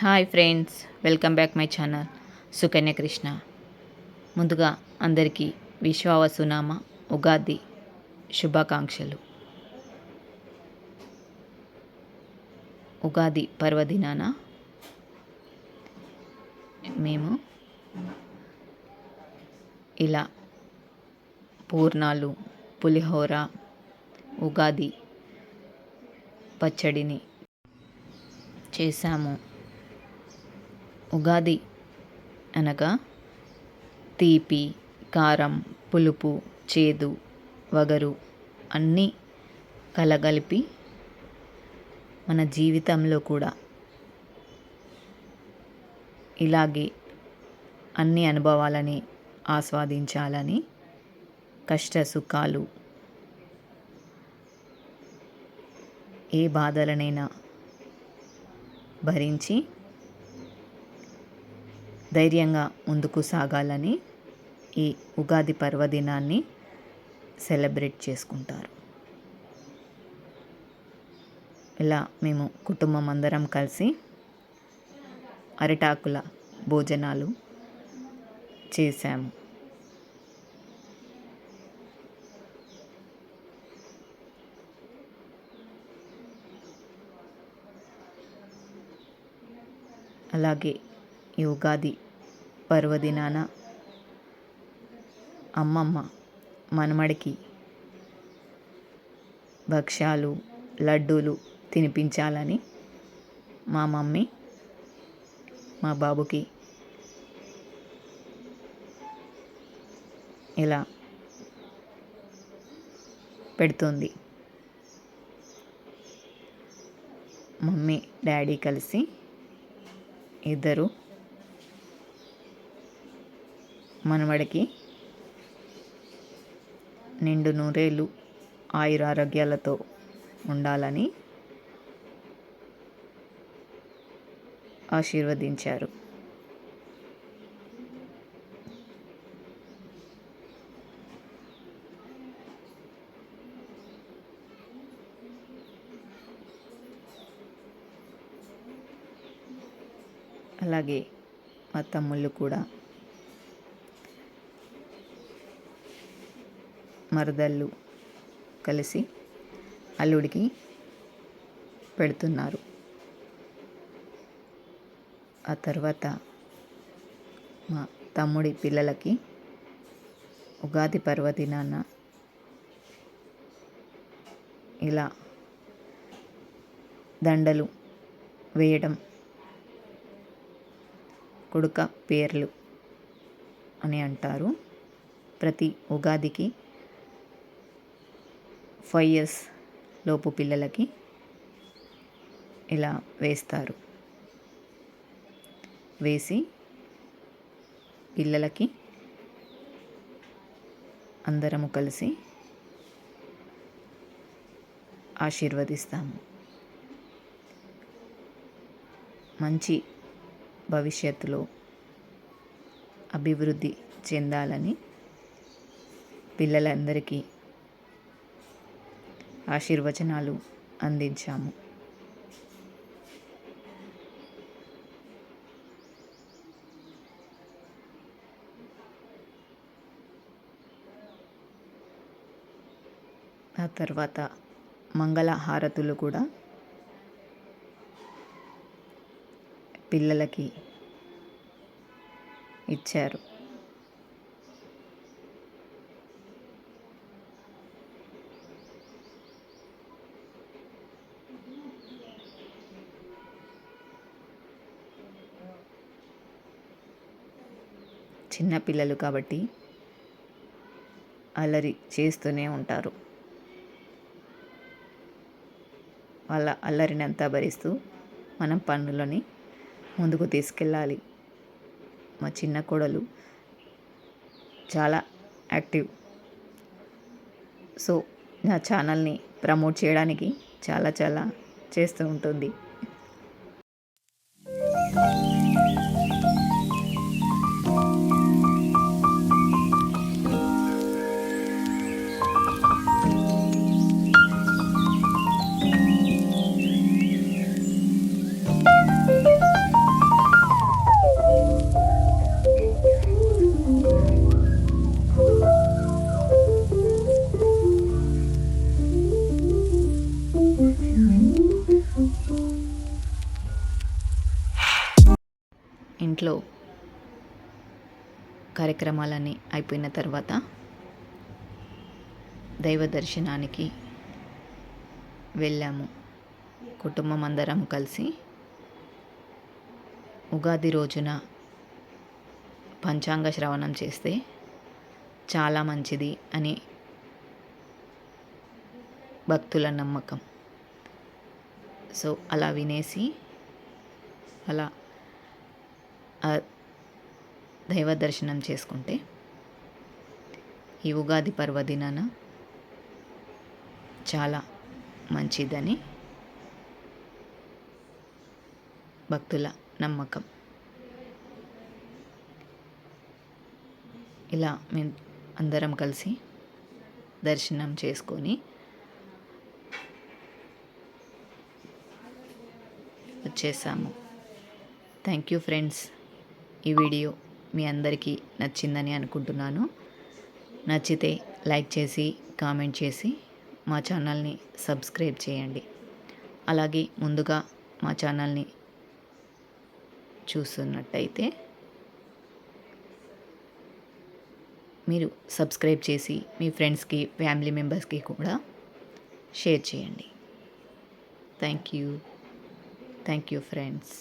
Hi friends welcome back my channel Sukanya Krishna. ముందుగా అందరికీ విశ్వావసునామ ఉగాది శుభాకాంక్షలు. ఉగాది పర్వదినాన మేము ఇలా పూర్ణాలు పులిహోర ఉగాది పచ్చడిని చేశాము ఉగాది అనగా తీపి కారం పులుపు చేదు వగరు అన్నీ కలగలిపి మన జీవితంలో కూడా ఇలాగే అన్ని అనుభవాలని ఆస్వాదించాలని కష్ట సుఖాలు ఏ బాధలనైనా భరించి ధైర్యంగా ముందుకు సాగాలని ఈ ఉగాది పర్వదినాన్ని సెలబ్రేట్ చేసుకుంటారు. ఇలా మేము కుటుంబం అందరం కలిసి అరిటాకుల భోజనాలు చేశాము. అలాగే ఈ ఉగాది పర్వదినాన. అమ్మమ్మ మనమడికి భక్ష్యాలు లడ్డూలు తినిపించాలని మా మమ్మీ మా బాబుకి ఇలా పెడుతుంది. మమ్మీ డాడీ కలిసి ఇద్దరు మనవడికి నిండు నూరేళ్ళు ఆయురారోగ్యాలతో ఉండాలని ఆశీర్వదించారు. అలాగే మా తమ్ముళ్ళు కూడా మరదళ్ళు కలిసి అల్లుడికి పెడుతున్నారు. ఆ తర్వాత మా తమ్ముడి పిల్లలకి ఉగాది పర్వదినాన ఇలా దండలు వేయడం కొడుక పేర్లు అని అంటారు. ప్రతి ఉగాదికి ఫైవ్ ఇయర్స్ లోపు పిల్లలకి ఇలా వేస్తారు. వేసి పిల్లలకి అందరము కలిసి ఆశీర్వదిస్తాము. మంచి భవిష్యత్తులో అభివృద్ధి చెందాలని పిల్లలందరికీ ఆశీర్వచనాలు అందించాము. ఆ తర్వాత మంగళ హారతులు కూడా పిల్లలకి ఇచ్చారు. చిన్నపిల్లలు కాబట్టి అల్లరి చేస్తూనే ఉంటారు. వాళ్ళ అల్లరిని అంతా భరిస్తూ మనం పనులని ముందుకు తీసుకెళ్ళాలి. మా చిన్న కోడలు చాలా యాక్టివ్. సో నా ఛానల్ని ప్రమోట్ చేయడానికి చాలా చాలా చేస్తూ ఉంటుంది. ఇంట్లో కార్యక్రమాలన్నీ అయిపోయిన తర్వాత దైవ దర్శనానికి వెళ్ళాము. కుటుంబం అందరం కలిసి ఉగాది రోజున పంచాంగ శ్రవణం చేస్తే చాలా మంచిది అని భక్తుల నమ్మకం. సో అలా వినేసి అలా ఆ దైవ దర్శనం చేసుకుంటే ఈ ఉగాది పర్వదినాన చాలా మంచిదని భక్తుల నమ్మకం. ఇలా మేము అందరం కలిసి దర్శనం చేసుకొని వచ్చేసాము. థ్యాంక్ యూ ఫ్రెండ్స్ ఈ వీడియో మీ అందరికీ నచ్చిందని అనుకుంటున్నాను. నచ్చితే లైక్ చేసి కామెంట్ చేసి మా ఛానల్ని సబ్స్క్రైబ్ చేయండి. అలాగే ముందుగా మా ఛానల్ని చూస్తున్నట్టయితే మీరు సబ్స్క్రైబ్ చేసి మీ ఫ్రెండ్స్కి ఫ్యామిలీ మెంబర్స్కి కూడా షేర్ చేయండి. Thank you. Thank you friends.